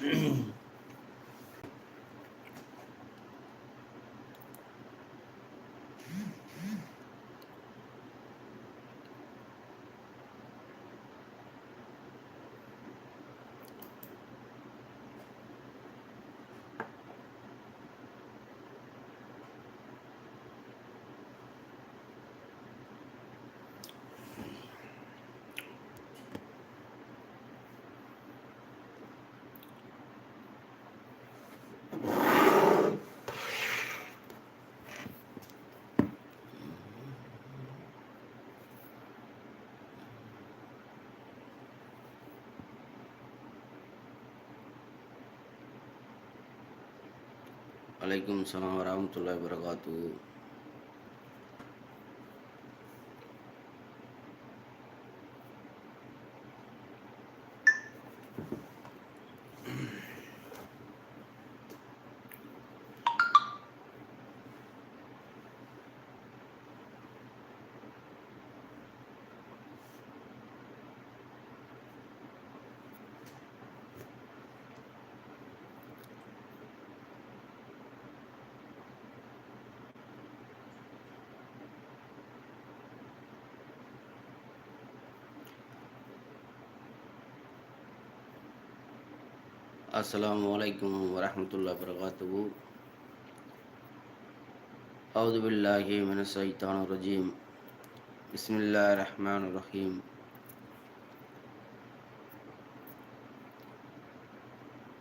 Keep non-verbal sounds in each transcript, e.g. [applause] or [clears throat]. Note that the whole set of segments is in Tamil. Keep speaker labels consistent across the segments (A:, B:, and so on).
A: Mm-hmm. [clears throat] அலைக்கும் சலாம் வரமத்துல்லாஹி வரகாத்து السلام عليكم ورحمة الله وبركاته. أعوذ بالله من الشيطان الرجيم. بسم الله الرحمن الرحيم.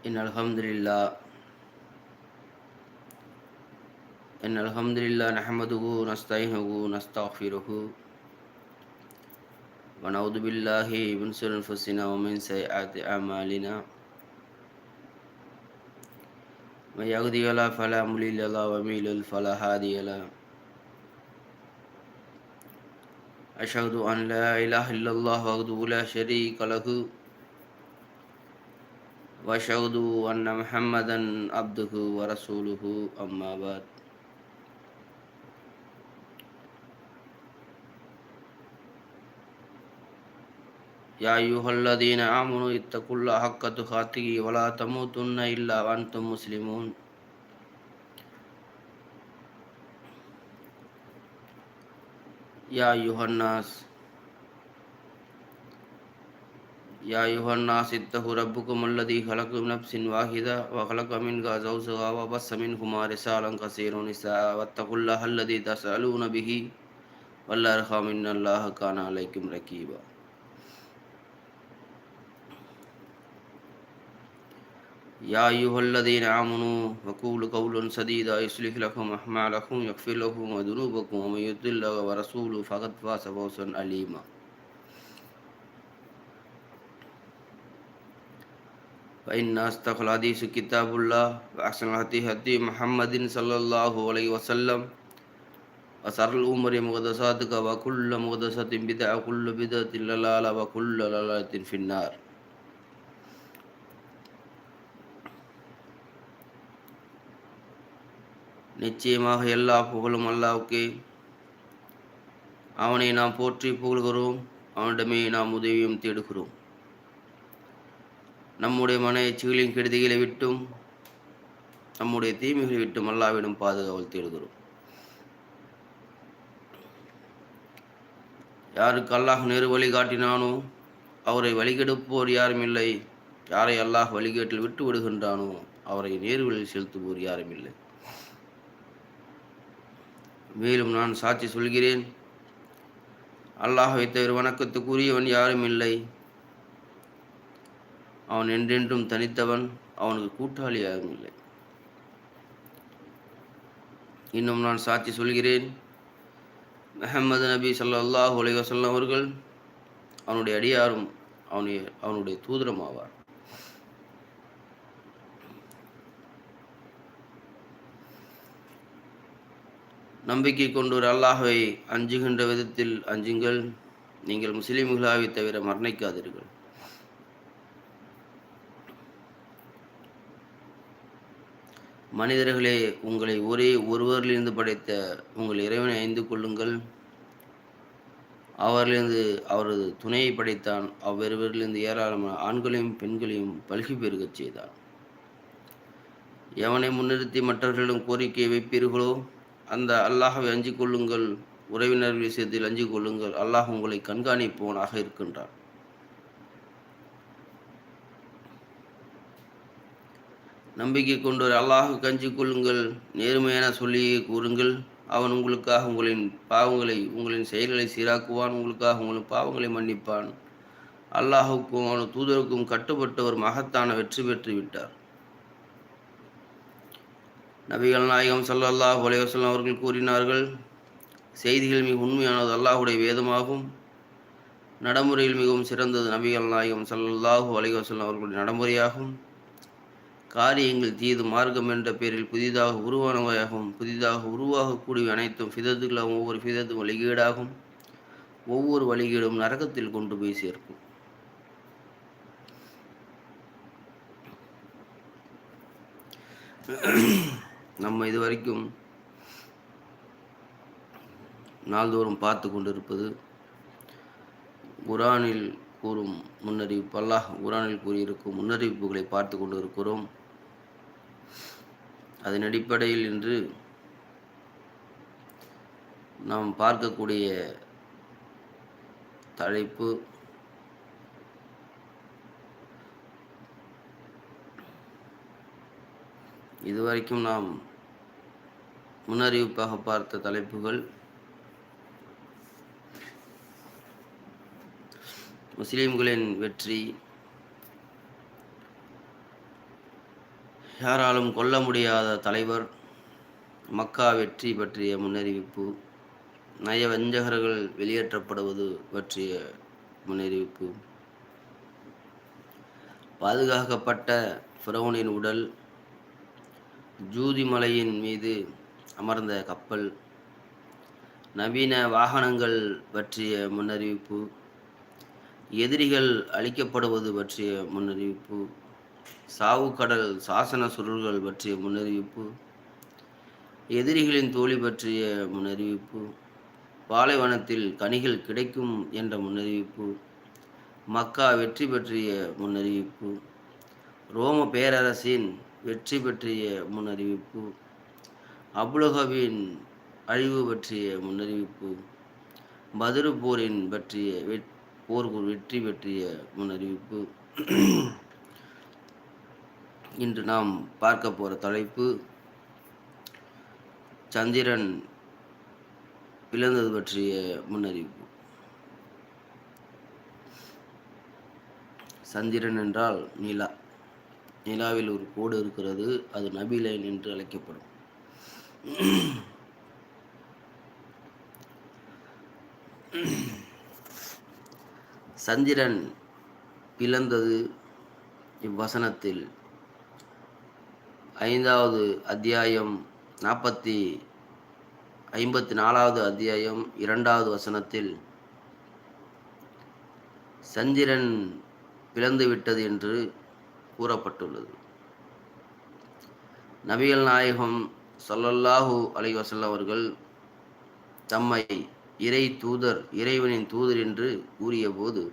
A: إن الحمد لله. إن الحمد لله نحمده ونستعينه ونستغفره. ونعوذ بالله من شرور أنفسنا ومن سيئات أعمالنا. من يهدي له فلا مضل له ومن يضلل فلا هادي له. أشهد أن لا إله إلا الله وحده لا شريك له. وأشهد أن محمدا عبده ورسوله. أما بعد. يا أيها الذين آمنوا اتقوا الله حق تقاته ولا تموتن إلا وأنتم مسلمون يا أيها الناس يا أيها الناس اتقوا ربكم الذي خلق من نفس واحدة وخلق منها زوجها وبث منهما رسالا كثيرا ونساء واتقوا الله الذي تسألون به والأرحام إن الله كان عليكم رقيبا يا أيها الذين آمنوا وقولوا قولا سديدا يصلح لكم أعمالكم يغفر لكم وذنوبكم ومن يطع الله ورسوله فقد فاز فوزا عليما فإن أصدق الحديث كتاب الله وأحسن الهدي هدي محمد صلى الله عليه وسلم. وشر الأمور محدثاتها وكل محدثة بدعة وكل بدعة ضلالة وكل ضلالة في النار. நிச்சயமாக எல்லா புகழும் அல்லாவுக்கே. அவனை நாம் போற்றி புகழ்கிறோம். அவனிடமே நாம் உதவியும் தேடுகிறோம். நம்முடைய மன எச்சுகளின் கெடுதிகளை விட்டும் நம்முடைய தீமைகளை விட்டும் அல்லாவிடம் பாதுகாவல் தேடுகிறோம். யாருக்கு அல்லாஹ் நேரு வழி காட்டினானோ அவரை வழிகெடுப்போர் யாரும் இல்லை. யாரை அல்லாஹ் வழிகேட்டில் விட்டு விடுகின்றானோ அவரை நேர்வழியில் செலுத்துவோர் யாரும் இல்லை. மேலும் நான் சாட்சி சொல்கிறேன். அல்லாஹ் வைத்தவர் வணக்கத்துக்குரியவன் யாரும் இல்லை. அவன் என்றென்றும் தனித்தவன் அவனுக்கு கூட்டாளி யாரும் இல்லை. இன்னும் நான் சாட்சி சொல்கிறேன். முகமது நபி சல்லாஹ் உலக அவர்கள் அவனுடைய அடியாரும் அவனுடைய அவனுடைய தூதரம் நம்பிக்கை கொண்டோர் அல்லாஹை அஞ்சுகின்ற விதத்தில் அஞ்சுங்கள். நீங்கள் முஸ்லீம்களாவை தவிர மரணிக்காதீர்கள். மனிதர்களே உங்களை ஒரே ஒருவரிலிருந்து படைத்த உங்கள் இறைவனை ஐந்து கொள்ளுங்கள். அவரிலிருந்து அவரது துணையை படைத்தான். அவ்விருவரிலிருந்து ஏராளமான ஆண்களையும் பெண்களையும் பல்கி பெருகச் செய்தான். எவனை முன்னிறுத்தி மற்றவர்களிடம் கோரிக்கை வைப்பீர்களோ அந்த அல்லாஹவை அஞ்சு கொள்ளுங்கள் உறவினர் விஷயத்தில் அஞ்சு கொள்ளுங்கள். அல்லாஹ் உங்களை கண்காணிப்பவனாக இருக்கின்றான். நம்பிக்கை கொண்டோர் அல்லாஹு கஞ்சி கொள்ளுங்கள் நேர்மையான சொல்லியை கூறுங்கள். அவன் உங்களுக்காக உங்களின் பாவங்களை உங்களின் செயல்களை சீராக்குவான் உங்களுக்காக உங்களின் பாவங்களை மன்னிப்பான். அல்லாஹுக்கும் அவன் தூதருக்கும் கட்டுப்பட்ட ஒரு மகத்தான வெற்றி பெற்று விட்டார் நபிகள் நாயகம் சல்லல்லாஹ் அலைவசல்லாம் அவர்கள் கூறினார்கள் செய்திகள் மிக உண்மையானது அல்லாஹுடைய வேதமாகும். நடைமுறையில் மிகவும் சிறந்தது நபிகள் நாயகம் சல்லல்லாஹு அலைவசல்லாம் அவர்களுடைய நடைமுறையாகும். காரியங்கள் தீது மார்க்கம் என்ற பெயரில் புதிதாக உருவானவையாகவும் புதிதாக உருவாகக்கூடிய அனைத்தும் ஃபிதத்துகளாகும். ஒவ்வொரு ஃபிதத்தும் வழிகேடாகும். ஒவ்வொரு வழிகேடும் நரகத்தில் கொண்டு போய் சேர்க்கும். நம்ம இது வரைக்கும் நாள்தோறும் பார்த்து கொண்டிருப்பது குரானில் கூறும் முன்னறிவிப்பு அல்லாஹ் குரானில் கூறியிருக்கும் முன்னறிவிப்புகளை பார்த்து கொண்டு இருக்கிறோம் அதன் அடிப்படையில் இன்று நாம் பார்க்கக்கூடிய தலைப்பு இதுவரைக்கும் நாம் முன்னறிவிப்பாக பார்த்த தலைப்புகள். முஸ்லீம்களின் வெற்றி. யாராலும் கொல்ல முடியாத தலைவர். மக்கா வெற்றி பற்றிய முன்னறிவிப்பு. நயவஞ்சகர்கள் வெளியேற்றப்படுவது பற்றிய முன்னறிவிப்பு. பாதுகாக்கப்பட்ட ஃபிரௌனின் உடல். ஜூதி மலையின் மீது அமர்ந்த கப்பல் நவீன வாகனங்கள் பற்றிய முன்னறிவிப்பு எதிரிகள் அழிக்கப்படுவது பற்றிய முன்னறிவிப்பு சாவுக்கடல் சாசன சுருள்கள் பற்றிய முன்னறிவிப்பு எதிரிகளின் தோழி பற்றிய முன்னறிவிப்பு பாலைவனத்தில் கனிகள் கிடைக்கும் என்ற முன்னறிவிப்பு மக்கா வெற்றி பற்றிய முன்னறிவிப்பு ரோம பேரரசின் வெற்றி பற்றிய முன்னறிவிப்பு அபுலகவின் அழிவு பற்றிய முன்னறிவிப்பு மதுரு போரின் பற்றிய போர் வெற்றி பற்றிய முன்னறிவிப்பு. இன்று நாம் பார்க்க போகிற தலைப்பு சந்திரன் இழந்தது பற்றிய முன்னறிவிப்பு. சந்திரன் என்றால் நிலா. நிலாவில் ஒரு கோடு இருக்கிறது அது நபிலைன் என்று அழைக்கப்படும். [clears throat] சந்திரன் பிளந்தது இவ்வசனத்தில். ஐந்தாவது அத்தியாயம் நாற்பத்தி ஐம்பத்தி நாலாவது அத்தியாயம் இரண்டாவது வசனத்தில் சந்திரன் பிளந்துவிட்டது என்று கூறப்பட்டுள்ளது. நபிகள் நாயகம் சொல்லல்லாஹு அலைவசல்ல அவர்கள் தம்மை இறை தூதர் இறைவனின் தூதர் என்று கூறிய போது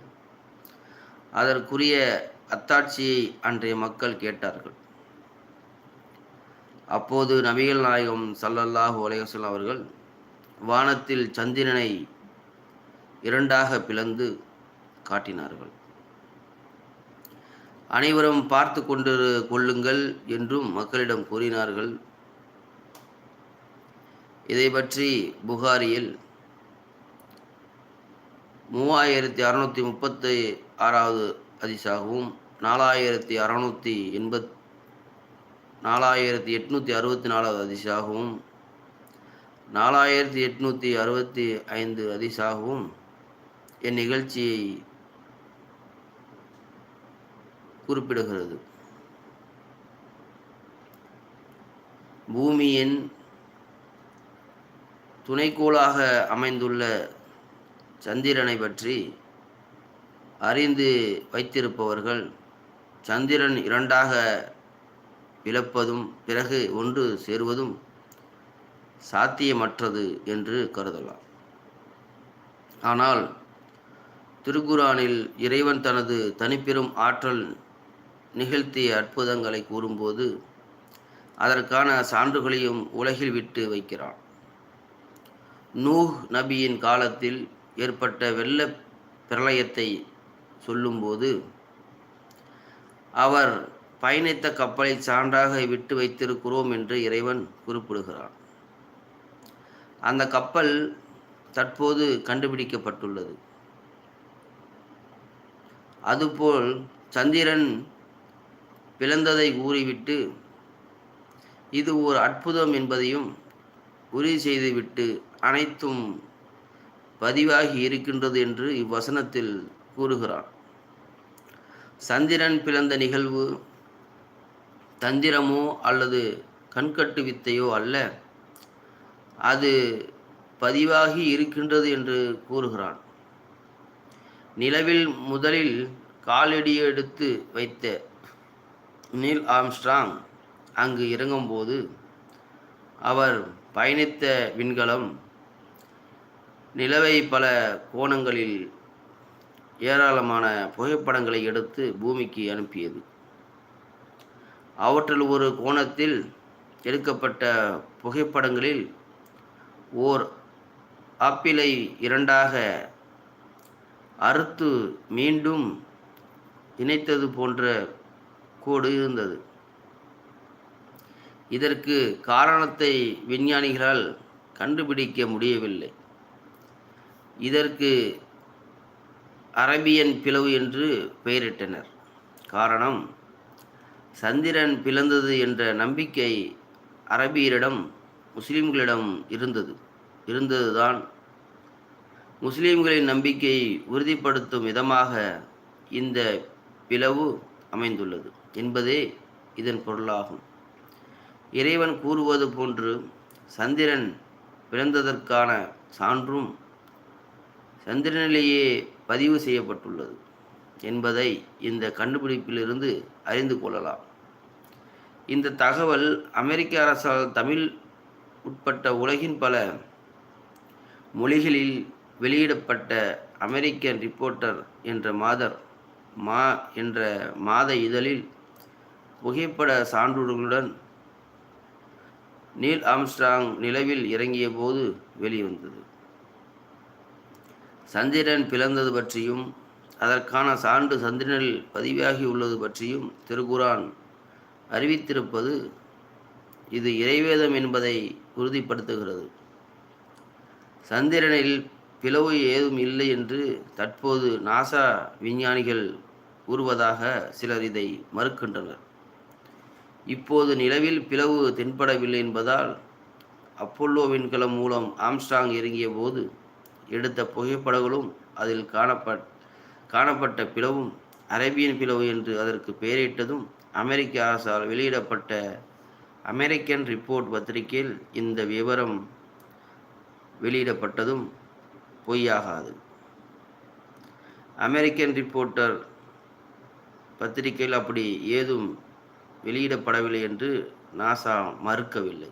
A: அதற்குரிய அத்தாட்சியை அன்றைய மக்கள் கேட்டார்கள். அப்போது நபிகள் நாயகம் சல்லல்லாஹு அலைவசல்லம் அவர்கள் வானத்தில் சந்திரனை இரண்டாக பிளந்து காட்டினார்கள். அனைவரும் பார்த்து கொண்டு கொள்ளுங்கள் என்றும் மக்களிடம் கூறினார்கள். இதை பற்றி புகாரியில் மூவாயிரத்தி அறுநூற்றி முப்பத்தி ஆறாவது அதிசாகவும் நாலாயிரத்தி அறநூற்றி எண்பத் நாலாயிரத்தி எட்நூற்றி அறுபத்தி நாலாவது அதிசாகவும் நாலாயிரத்தி எட்நூற்றி அறுபத்தி ஐந்து அதிசாகவும் என் நிகழ்ச்சியை குறிப்பிடுகிறது. பூமியின் துணைக்கோளாக அமைந்துள்ள சந்திரனை பற்றி அறிந்து வைத்திருப்பவர்கள் சந்திரன் இரண்டாக பிளப்பதும் பிறகு ஒன்று சேருவதும் சாத்தியமற்றது என்று கருதலாம். ஆனால் திருக்குரானில் இறைவன் தனது தனிப்பெரும் ஆற்றல் நிகழ்த்திய அற்புதங்களை கூறும்போது அதற்கான சான்றுகளையும் உலகில் விட்டு வைக்கிறான். நூஹ் நபியின் காலத்தில் ஏற்பட்ட வெள்ள பிரளயத்தை சொல்லும்போது அவர் பயணித்த கப்பலை சான்றாக விட்டு வைத்திருக்கிறோம் என்று இறைவன் குறிப்பிடுகிறான். அந்த கப்பல் தற்போது கண்டுபிடிக்கப்பட்டுள்ளது. அதுபோல் சந்திரன் பிளந்ததை கூறிவிட்டு இது ஒரு அற்புதம் என்பதையும் உறுதி செய்துவிட்டு அனைத்தும் பதிவாகி இருக்கின்றது என்று இவ்வசனத்தில் கூறுகிறான். சந்திரன் பிளந்த நிகழ்வு தந்திரமோ அல்லது கண்கட்டு வித்தையோ அல்ல. அது பதிவாகி இருக்கின்றது என்று கூறுகிறான். நிலவில் முதலில் காலடி எடுத்து வைத்த நீல் ஆம்ஸ்ட்ராங் அங்கு இறங்கும்போது அவர் பயணித்த விண்கலம் நிலவை பல கோணங்களில் ஏராளமான புகைப்படங்களை எடுத்து பூமிக்கு அனுப்பியது. அவற்றில் ஒரு கோணத்தில் எடுக்கப்பட்ட புகைப்படங்களில் ஓர் ஆப்பிளை இரண்டாக அறுத்து மீண்டும் இணைத்தது போன்ற கோடு இருந்தது. இதற்கு காரணத்தை விஞ்ஞானிகளால் கண்டுபிடிக்க முடியவில்லை. இதற்கு அரபியன் பிளவு என்று பெயரிட்டனர். காரணம் சந்திரன் பிளந்தது என்ற நம்பிக்கை அரபியரிடம் முஸ்லிம்களிடம் இருந்தது. இருந்ததுதான் முஸ்லிம்களின் நம்பிக்கையை உறுதிப்படுத்தும் விதமாக இந்த பிளவு அமைந்துள்ளது என்பதே இதன் பொருளாகும். இறைவன் கூறுவது போன்று சந்திரன் பிறந்ததற்கான சான்றும் சந்திரனிலேயே பதிவு செய்யப்பட்டுள்ளது என்பதை இந்த கண்டுபிடிப்பிலிருந்து அறிந்து கொள்ளலாம். இந்த தகவல் அமெரிக்க அரசால் தமிழ் உட்பட்ட உலகின் பல மொழிகளில் வெளியிடப்பட்ட அமெரிக்கன் ரிப்போர்ட்டர் என்ற மாதர் மா என்ற மாத இதழில் புகைப்பட சான்றுகளுடன் நீல் ஆம்ஸ்ட்ராங் நிலவில் இறங்கிய போது வெளிவந்தது. சந்திரன் பிளந்தது பற்றியும் அதற்கான சான்று சந்திரனில் பதிவாகி உள்ளது பற்றியும் திருக்குரான் அறிவித்திருப்பது இது இறைவேதம் என்பதை உறுதிப்படுத்துகிறது. சந்திரனில் பிளவு ஏதும் இல்லை என்று தற்போது நாசா விஞ்ஞானிகள் கூறுவதாக சிலர் இதை மறுக்கின்றனர். இப்போது நிலவில் பிளவு தென்படவில்லை என்பதால் அப்போல்லோ விண்கலம் மூலம் ஆம்ஸ்டாங் இறங்கிய போது எடுத்த புகைப்படங்களும் அதில் காணப்பட் காணப்பட்ட பிளவும் அரேபியன் பிளவு என்று அதற்கு பெயரிட்டதும் அமெரிக்க அரசால் வெளியிடப்பட்ட அமெரிக்கன் ரிப்போர்ட் பத்திரிகையில் இந்த விவரம் வெளியிடப்பட்டதும் பொய்யாகாது. அமெரிக்கன் ரிப்போர்ட்டர் பத்திரிகையில் அப்படி ஏதும் வெளியிடப்படவில்லை என்று நாசா மறுக்கவில்லை.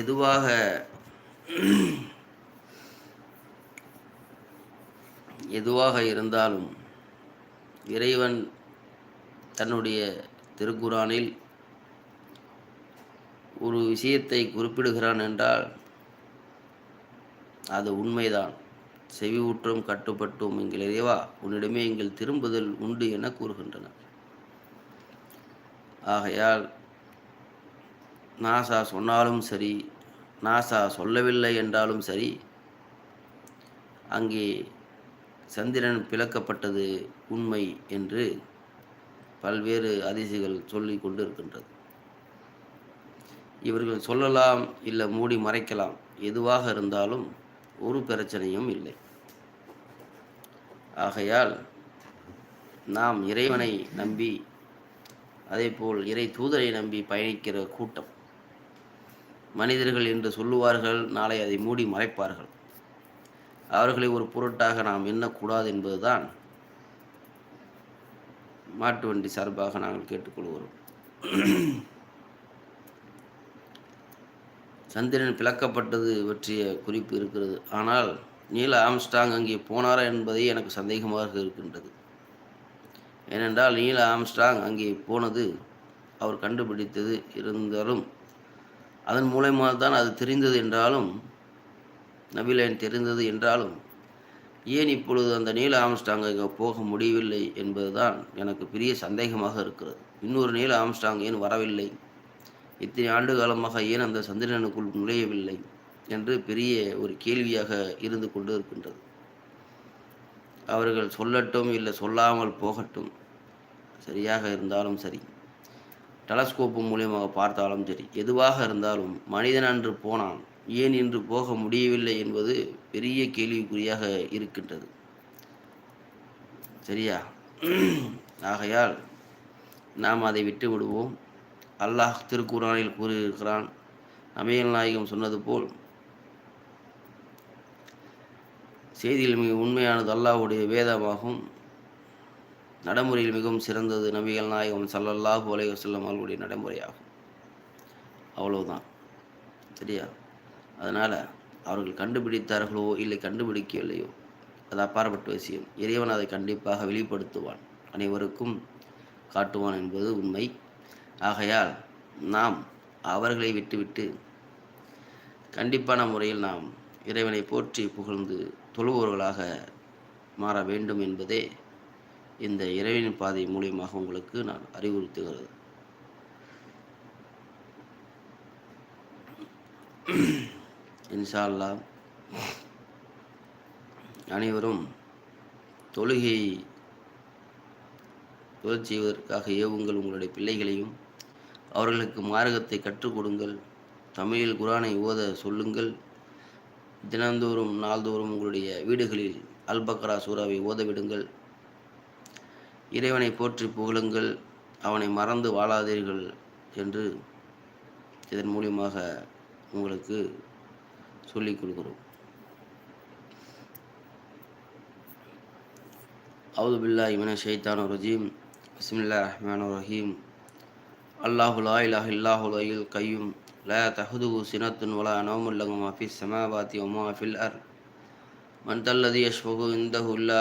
A: எதுவாக எதுவாக இருந்தாலும் இறைவன் தன்னுடைய திருக்குறானில் ஒரு விஷயத்தை குறிப்பிடுகிறான் என்றால் அது உண்மைதான். செவி ஊற்றம் கட்டுப்பட்டோம் எங்கள் இறைவா உன்னிடமே எங்கள் திரும்புதல் உண்டு என கூறுகின்றனர். ஆகையால் நாசா சொன்னாலும் சரி நாசா சொல்லவில்லை என்றாலும் சரி அங்கே சந்திரன் பிளக்கப்பட்டது உண்மை என்று பல்வேறு அதிசிகள் சொல்லி கொண்டு இருக்கின்றது இவர்கள் சொல்லலாம் இல்லை மூடி மறைக்கலாம் எதுவாக இருந்தாலும் ஒரு பிரச்சனையும் இல்லை. ஆகையால் நாம் இறைவனை நம்பி அதேபோல் இறை தூதரை நம்பி பயணிக்கிற கூட்டம் மனிதர்கள் என்று சொல்லுவார்கள் நாளை அதை மூடி மறைப்பார்கள். அவர்களை ஒரு பொருட்டாக நாம் எண்ணக்கூடாது என்பதுதான் மாட்டு வண்டி சார்பாக நாங்கள் கேட்டுக்கொள்கிறோம். சந்திரன் பிளக்கப்பட்டது பற்றிய குறிப்பு இருக்கிறது. ஆனால் நீல ஆம்ஸ்டாங் அங்கே போனாரா என்பதே எனக்கு சந்தேகமாக இருக்கின்றது. ஏனென்றால் நீல ஆம்ஸ்டாங் அங்கே போனது அவர் கண்டுபிடித்தது இருந்தாலும் அதன் மூலயமாக தான் அது தெரிந்தது என்றாலும் நபிலைன் தெரிந்தது என்றாலும் ஏன் இப்பொழுது அந்த நீல ஆம்ஸ்டாங் இங்கே போக முடியவில்லை என்பதுதான் எனக்கு பெரிய சந்தேகமாக இருக்கிறது. இன்னொரு நீல ஆம்ஸ்டாங் ஏன் வரவில்லை? இத்தனை ஆண்டு காலமாக ஏன் அந்த சந்திரனுக்குள் நுழையவில்லை? என்று பெரிய ஒரு கேள்வியாக இருந்து கொண்டு இருக்கின்றது. அவர்கள் சொல்லட்டும் இல்லை சொல்லாமல் போகட்டும். சரியாக இருந்தாலும் சரி. டெலஸ்கோப்பு மூலியமாக பார்த்தாலும் சரி எதுவாக இருந்தாலும் மனிதன் அன்று போனான். ஏன் இன்று போக முடியவில்லை என்பது பெரிய கேள்விக்குறியாக இருக்கின்றது. சரியா? ஆகையால் நாம் அதை விட்டு விடுவோம். அல்லாஹ் திருக்குறானில் கூறியிருக்கிறான் நபிகள் நாயகம் சொன்னது போல் செய்தியில் மிக உண்மையானது அல்லாஹுடைய வேதமாகும். நடைமுறையில் மிகவும் சிறந்தது நபிகள் நாயகம் சல்லல்லாஹு அலைஹி செல்லும் அவர்களுடைய நடைமுறையாகும். அவ்வளவுதான். சரியா? அதனால் அவர்கள் கண்டுபிடித்தார்களோ இல்லை கண்டுபிடிக்கவில்லையோ அது அப்பாற்பட்ட விஷயம். இறைவன் அதை கண்டிப்பாக வெளிப்படுத்துவான். அனைவருக்கும் காட்டுவான் என்பது உண்மை. ஆகையால் நாம் அவர்களை விட்டுவிட்டு கண்டிப்பான முறையில் நாம் இறைவனை போற்றி புகழ்ந்து தொழுபவர்களாக மாற வேண்டும் என்பதே இந்த இறைவனின் பாதை மூலியமாக உங்களுக்கு நான் அறிவுறுத்துகிறது. இன்ஷா அல்லாஹ் அனைவரும் தொழுகையை தொழில் செய்வதற்காக ஏவுங்கள் உங்களுடைய பிள்ளைகளையும். அவர்களுக்கு மார்க்கத்தை கற்றுக் கொடுங்கள். தமிழில் குரானை ஓத சொல்லுங்கள். தினந்தோறும் நாள்தோறும் உங்களுடைய வீடுகளில் அல்பக்ரா சூறாவை ஓத விடுங்கள் இறைவனை போற்றி புகழுங்கள் அவனை மறந்து வாழாதீர்கள் என்று இதன் மூலியமாக உங்களுக்கு சொல்லிக் கொடுக்கிறோம். அவுது பில்லாஹி மின ஷைத்தானு ரஜீம். பிஸ்மில்லா ரஹ்மான் ரஹீம். அல்லாஹு லா இலாஹ இல்லாஹுல் அயில் கையும். லா தஹுதுஹு சினத்துன் வலா நௌமுல் லஹு சமாபாத்தி ஒமா ஃபில் அர். மன் தல்லதி யஷ்பகு இந்தஹு இல்லா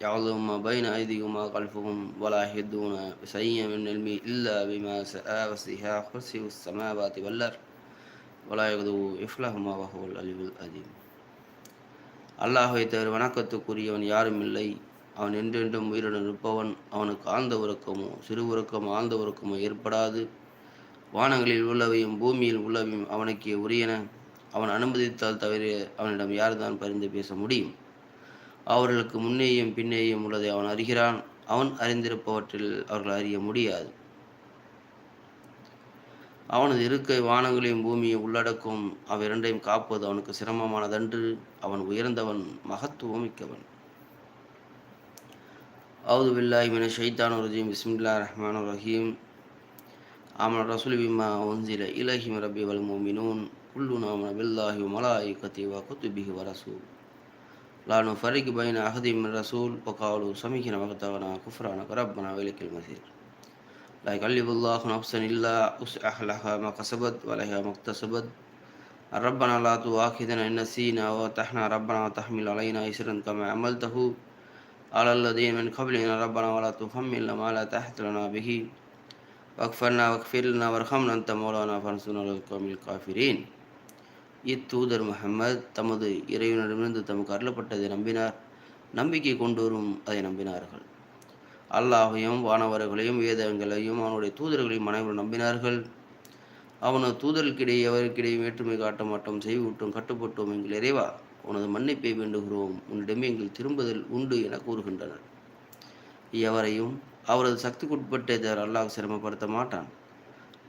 A: يعلم ما بين أيديهم وما خلفهم ولا يحيطون بشيء من علمه إلا بما شاء وسع كرسيه السماوات والأرض ولا يغدو إفلهما وهو العلي العظيم அல்லாஹை தவிர வணக்கத்துக்குரியவன் யாரும் இல்லை அவன் என்றென்றும் உயிருடன் இருப்பவன் அவனுக்கு ஆழ்ந்த உறக்கமோ சிறு உறக்கமோ ஆழ்ந்த உறக்கமோ ஏற்படாது வானங்களில் உள்ளவையும் பூமியில் உள்ளவையும் அவனுக்கே உரியன அவன் அனுமதித்தால் தவிர அவனிடம் யார்தான் பரிந்து பேச முடியும் அவர்களுக்கு முன்னேயும் பின்னேயும் உள்ளதை அவன் அறிகிறான். அவன் அறிந்திருப்பவற்றில் அவர்கள் அறிய முடியாது. அவனது இருக்கை வானங்களையும் பூமியை உள்ளடக்கும். அவ்விரண்டையும் காப்பது அவனுக்கு சிரமமானதன்று. அவன் உயர்ந்தவன் மகத்துவம் மிக்கவன் அவுது பில்லாஹி மின ஷைத்தான் ரஜீம். பிஸ்மில்லா ரஹ்மான் ரஹீம். ஆமன். ரசூல் பிமா ஒன்சில இலஹிம் ரபி வல் மோமினூன். குல்லு நாமன பில்லாஹி மலாயி கத்திவா குத்துபிஹி வரசூல் لا نفرق بين أحد من رسول وقالوا سمعنا وأطعنا كفرانك ربنا وإليك المصير. لا يكلف الله نفسا إلا وسعها لها ما كسبت ولها ما اكتسبت. ربنا لا تؤاخذنا إن نسينا وتحنا ربنا تحمل علينا إسرا كما عملته على الذين من قبلنا. ربنا ولا تحملنا ما لا تحت لنا به. واغفرنا واغفر لنا وارحمنا أنت مولانا فانصرنا على القوم الكافرين. இத்தூதர் முகமது தமது இறைவனிடமிருந்து தமக்கு அருளப்பட்டதை நம்பினார். நம்பிக்கை கொண்டோரும் அதை நம்பினார்கள். அல்லாஹையும் வானவர்களையும் வேதங்களையும் அவனுடைய தூதர்களையும் அனைவரும் நம்பினார்கள். அவனது தூதர்களுக்கிடையே அவருக்கிடையே வேற்றுமை காட்ட மாட்டோம் செய்விட்டோம் கட்டுப்பட்டோம் எங்கள் இறைவா உனது மன்னிப்பை வேண்டுகிறோம். உன்னிடமே எங்கள் திரும்புதல் உண்டு என கூறுகின்றனர். எவரையும் அவரது சக்திக்குட்பட்டே அல்லாஹ் சிரமப்படுத்த மாட்டான்.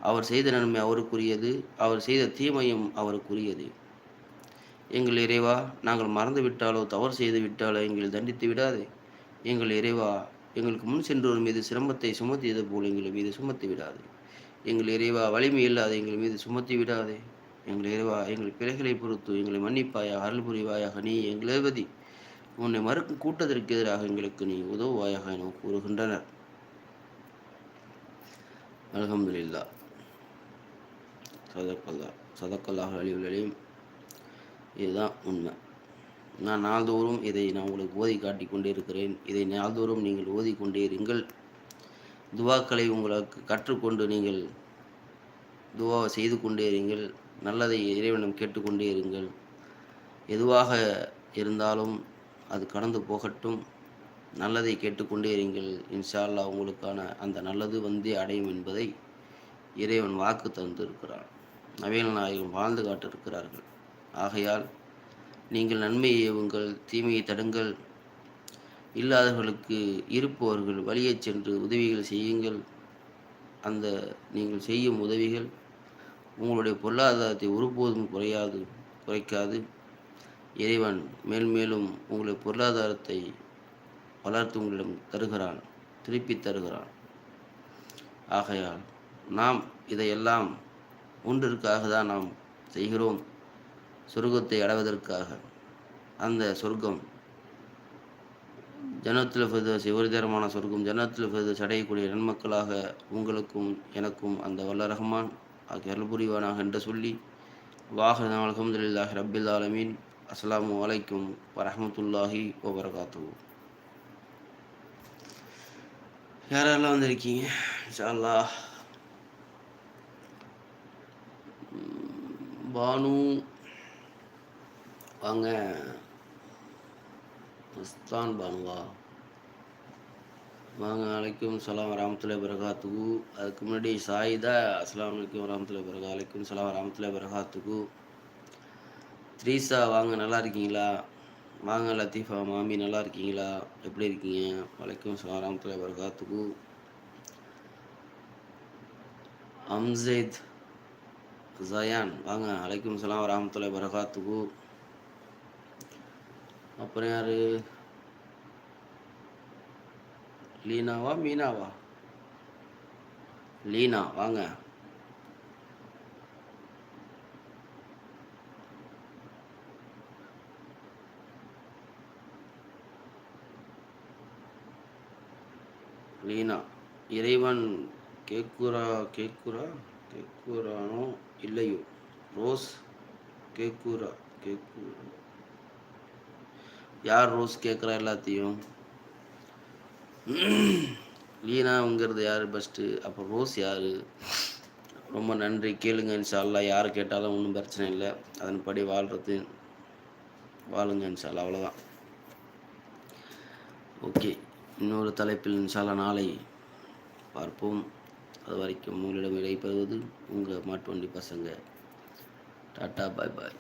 A: அவர் செய்த நன்மை அவருக்குரியது அவர் செய்த தீமையும் அவருக்குரியது. எங்கள் இறைவா நாங்கள் மறந்து விட்டாலோ தவறு செய்து விட்டாலோ எங்களை தண்டித்து விடாதே. எங்கள் இறைவா எங்களுக்கு முன் சென்றோர் மீது சிரமத்தை சுமத்தியது போல் எங்கள் மீது சுமத்தி விடாது. எங்கள் இறைவா வலிமை இல்லாத எங்கள் மீது சுமத்தி விடாதே. எங்கள் இறைவா எங்கள் பிழைகளை பொறுத்து எங்களை மன்னிப்பாயாக அருள் புரிவாயாக நீ எங்களேவதி உன்னை மறுக்கும் கூட்டத்திற்கு எதிராக எங்களுக்கு நீ உதவுவாயாக என கூறுகின்றனர். அலகம்துல்லா சதக்கல்லா சதக்கல்லாக அழிவுகளையும் இதுதான் உண்மை. நான் நாள்தோறும் இதை நான் உங்களுக்கு ஓதி காட்டி கொண்டே இருக்கிறேன் இதை நாள்தோறும் நீங்கள் ஓதிக்கொண்டே இருங்கள் துவாக்களை உங்களுக்கு கற்றுக்கொண்டு நீங்கள் துவா செய்து கொண்டே இருங்கள் நல்லதை இறைவனம் கேட்டுக்கொண்டே இருங்கள் எதுவாக இருந்தாலும் அது கடந்து போகட்டும். நல்லதை கேட்டுக்கொண்டே இருங்கள் இன்ஷால்லா உங்களுக்கான அந்த நல்லது வந்தே அடையும் என்பதை இறைவன் வாக்கு தந்திருக்கிறான். நவீன நாயகம் வாழ்ந்து காட்டிருக்கிறார்கள் ஆகையால் நீங்கள் நன்மையை ஏவுங்கள் தீமையை தடுங்கள். இல்லாதவர்களுக்கு இருப்பவர்கள் வழியே சென்று உதவிகள் செய்யுங்கள். அந்த நீங்கள் செய்யும் உதவிகள் உங்களுடைய பொருளாதாரத்தை ஒருபோதும் குறையாது குறைக்காது. இறைவன் மேல்மேலும் உங்களுடைய பொருளாதாரத்தை வளர்த்து உங்களிடம் தருகிறான் திருப்பி தருகிறான். ஆகையால் நாம் இதையெல்லாம் ஒன்றிற்காக தான் நாம் செய்கிறோம். சொர்க்கத்தை அடைவதற்காக. அந்த சொர்க்கம் ஜனத்தில் ஃபிர்தோஸ் உரிதரமான சொர்க்கம் ஜனத்தில் ஃபிர்தோஸ் அடையக்கூடிய நன்மக்களாக உங்களுக்கும் எனக்கும் அந்த வல்ல ரஹ்மான் ஆகிய அருள்புரிவானாக என்று சொல்லி வாஹர் அலமதுல்லாஹ் ரபில் ஆலமீன். அஸ்ஸலாமு வலைக்கும் வரமத்துல்லாஹி வபரகாத்து யாரெல்லாம் வந்திருக்கீங்க? இன்ஷா அல்லாஹ் பானு. வாங்க. மஸ்தான் பானுவா. வாங்க அலைக்கும் சலாம் வரமத்துல பிரகாத்துகு அதுக்கு முன்னாடி சாயிதா அஸ்லாம் வலைக்கும் வரமத்துல பிரகா அலைக்கும் சலாம் வரமத்துல பிரகாத்துகு த்ரீசா வாங்க நல்லா இருக்கீங்களா? வாங்க லத்தீஃபா மாமி நல்லா இருக்கீங்களா? எப்படி இருக்கீங்க? வலைக்கும் சலாம் வரமத்துல வரகாத்துக்கு அம்சேத் ஜயான் வாங்க அலைக்கும் சலாம் வரமத்துல வரகாத்துக்கு அப்புறம் யார் லீனாவா மீனாவா லீனா வாங்க லீனா இறைவன் கேட்குறா கேட்குறா கேட்குறானோ இல்லையோ? ரோஸ் கேட்குறா கேக்கு. யார் ரோஸ் கேட்குறா எல்லாத்தையும்? லீனாங்கிறது யார் ஃபஸ்ட்டு அப்போ ரோஸ் யார்? ரொம்ப நன்றி. கேளுங்க இன்ஷால்லா யார் கேட்டாலும் ஒன்றும் பிரச்சனை இல்லை. அதன்படி வாழ்கிறது வாழுங்க இன்ஷால்லா அவ்வளோதான் ஓகே. இன்னொரு தலைப்பில் இன்ஷால்லா நாளை பார்ப்போம். அது வரைக்கும் உங்களிடம் இடைபெறுவது உங்கள் மாட்டு வண்டி பசங்க. Tata bye bye.